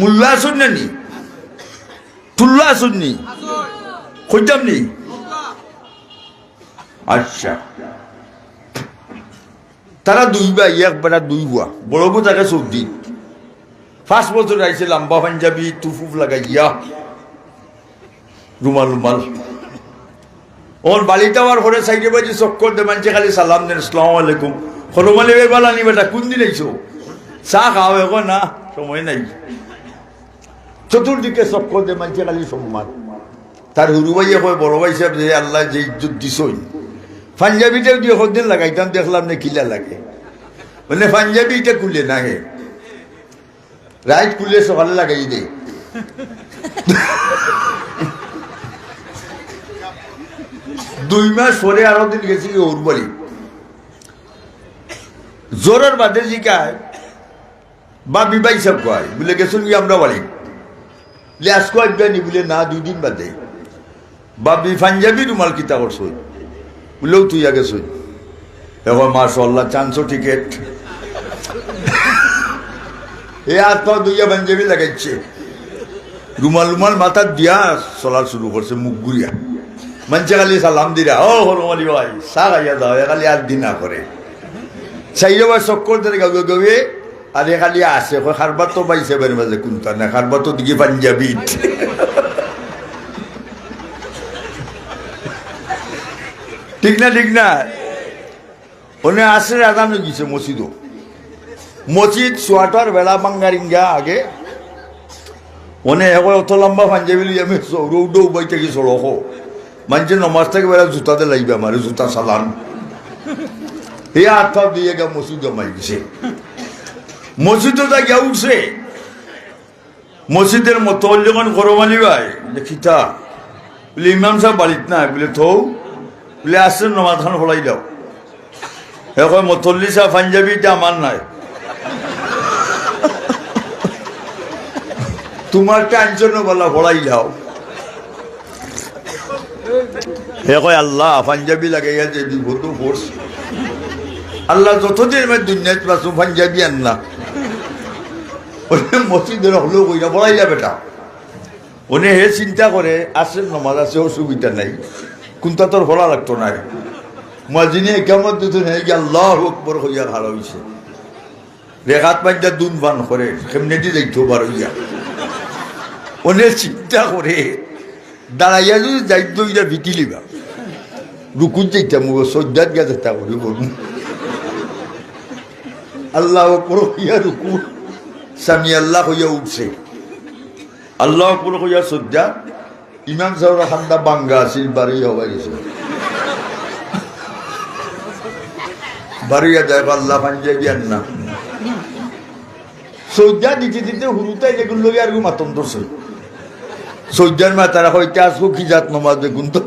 মুল্লা আসুন না? নি নি খুঁজতাম নি? আচ্ছা। তারা দুই ভাই এক বেটা দুই বুয়া বড় বউ থাকে সৌদি পাঁচ বছর আইছে লম্বা পাঞ্জাবি, তুফুফ লাগাইয়া। রুমাল রুমাল ওর বালিটা আমার ঘরে সাইডে বাজে চক্কর দে মানছে খালি সালাম দেন আসসালামু আলাইকুম। হনুমালি বে বালা নি বেটা কোন দিন আইছো? চা খাও এখন না, সময় নাই। চতুর্দিকে চক্কর দে মানছে খালি সম্মান। তার হুরু ভাইয়ে বড় ভাই সাহেব, যে আল্লাহ যে ইজ্জত দিছই। পাঞ্জাবিটাও দিয়ে হদিন লাগাইতাম, দেখলাম না কিলা লাগে। মানে পাঞ্জাবি এটা খুলে না হে। রাইট খুলে সকালে লাগাই দে। দুই মাস পরে আরও দিন গেছি কি ওর বাড়ি জোরের বাদে জিকায় বা বিবাই সব কয়? বলে, গেছুন কি আমরা বলে আজকে আসবেনি বলে, না, দুই দিন বাদে। বা বি পাঞ্জাবি রুমাল কিতা করছই বলেও তুই আগে শুই এখন মাশাল্লাহ চান্সো টিকেট। এ আর তো দুইয়া পাঞ্জাবি লাগাইছে। রুমাল রুমাল মাথা দিয়া চলা শুরু করছে, মুখ ঘুরিয়া। মানুষে খালি সালাম দিরা, ও হরমালি ভাই খাইয়া দাও, এ খালি আর দিনা করে। চাইলে ভাই চক্কর ধরে গাবে গাবে আর খালি কয় খারবার তো পাইছে বের মাঝে কোনটা? না খারবার তো দিকে পাঞ্জাবি ঠিক না ঠিক না? ওনে আসে আদান গেছে মসজিদও। মসজিদ, সোয়াটার, বেলা বাঙ্গারিঙ্গা আগে। ওনে এখন অত লম্বা পাঞ্জাবি লিয়ে আমি রৌডৌ বই থেকে সড়ক। মানুষে নমাজ থেকে বেলা জুতাতে লাগবে আমার, জুতা সালান এই পা দিয়ে গা মসজিদ জমাই দিছে। মসজিদও গিয়া উঠছে, মসজিদের মতো যখন গরমালি ভাই দেখিতা বলে ইমাম সাহেব বাড়িত না বলে থৌ, বলে আসছে, নমাজ খান ফলাই দাও। এখন মতল্লি সাহেব পাঞ্জাবি এটা আমার নাই। তোমার টেনশন বলা ফলাই দাও। হে কয়, আল্লাহ, পাঞ্জাবি লাগাইয়া যে বিপদ ফোর্স আল্লাহ যতদিন আমি দুনিয়াত পাচ্ছ পাঞ্জাবি আন না মসজিদের হলেও কইরা বড়াইলা বেটা উনি হে চিন্তা করে, আসেন নমাজ আছে, অসুবিধা নাই। কোনটা তোর ভরা লাগতো না মাজিনে কেমন হয়ে গিয়ে আল্লাহ আকবর হইয়া ভালো হয়েছে রেখাত পাঞ্জা দুন বান করে, কেমনে দি দেখতো বার হইয়া। উনি চিন্তা করে, দাঁড়াইয়া যদি দায়িত্ব ইটা বিটি লিবা। রুকুন চাইতাম সজ্জাত গেছে তা করি বলুন আল্লাহ আকবর হইয়া রুকু স্বামী আল্লাহ হইয়া উঠছে। আল্লাহ আকবর হইয়া সজ্জা, ইমাম সাহেব খান্দা বাঙ্গা আছিল বাড়ি হবাই গেছে। বাড়িয়া যায় আল্লাহ পাঞ্জাবি আর না। সজ্জা দিতে দিতে হুরুতাই যেগুলো লোক আর মাতম ধরছে। সজ্জার মা তারা হইতে আসব, কি জাত নমাজ বেগুন তো।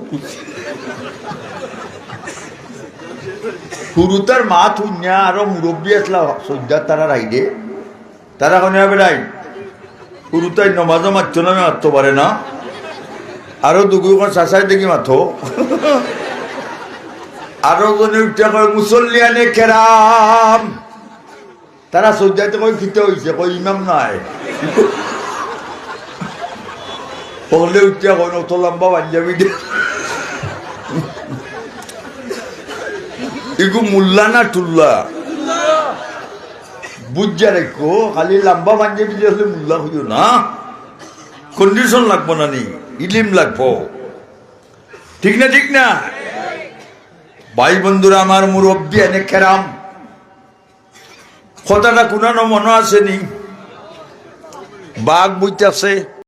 হুরুতার মা থুইয়া আরও মুরব্বী আসলা সজ্জার তারা রাইডে তারা কোনে হবে রাই হুরুতাই নমাজও মারছ না মারতে পারে না। আরও দুগুণ চাচাই দেখি মাথো আরও জনে উঠে কয়, মুসল্লিয়ানে কেরাম। তারা সজ্জাতে কই খিতে হইছে। কই ইমাম নাই। পগলে উঠে কই অত লম্বা পাঞ্জাবি ইগু মুল্লা না টুল্লা? বুঝা রেখো খালি লম্বা পাঞ্জাবি হলে মুল্লা হইও না। কন্ডিশন লাগবো না নি ইলিম লাগবো। ঠিক না ঠিক না? ভাই বন্ধুরা, আমার মুরব্বী এনে খেরাম। কথাটা কোনানো মনে আসেনি। বাঘ বুঝতে আছে